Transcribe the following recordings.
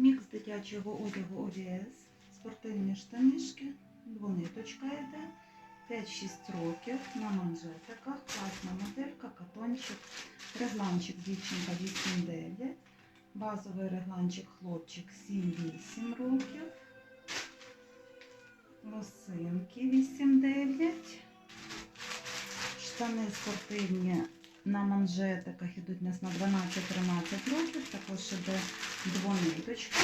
Мікс дитячого одягу ОВС, спортивні штанишки, двониточка йде, 5-6 років на манжетиках, класна моделька, катончик, регланчик дівчинка 8-9, базовий регланчик хлопчик 7-8 років, лосинки 8-9, штани спортивні на манжетиках ідуть у нас на 12-13 років, також іде двониточка.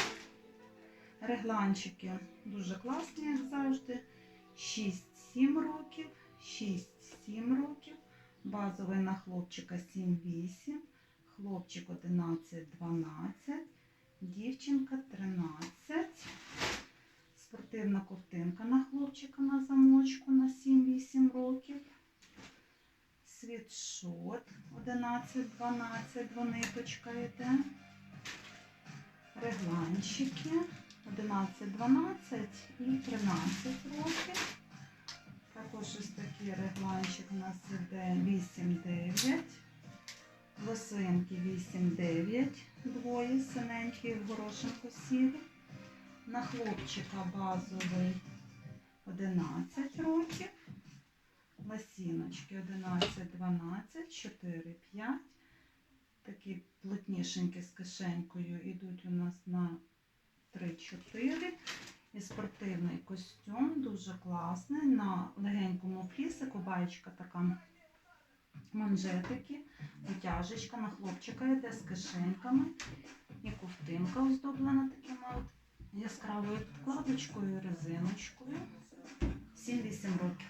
Регланчики дуже класні, як завжди. 6-7 років, 6-7 років. Базовий на хлопчика 7-8, хлопчик 11-12, дівчинка 13. Спортивна ковтинка на хлопчика на замочку на 7-8 років. Світшот 11-12, двониточка йде. Регланчики 11, 12 і 13 років. Також ось такий регланчик у нас іде 8-9. Лосинки 8-9, двоє синенькі в горошинку сірі. На хлопчика базовий 11 років. Лосіночки 11, 12, 4, 5. Такі плотнішенькі з кишенькою йдуть у нас на 3-4. І спортивний костюм дуже класний. На легенькому флісику, баєчка така манжетики, утяжечка на хлопчика йде з кишеньками. І ковтинка оздоблена таким яскравою підкладочкою, резиночкою. 7-8 років.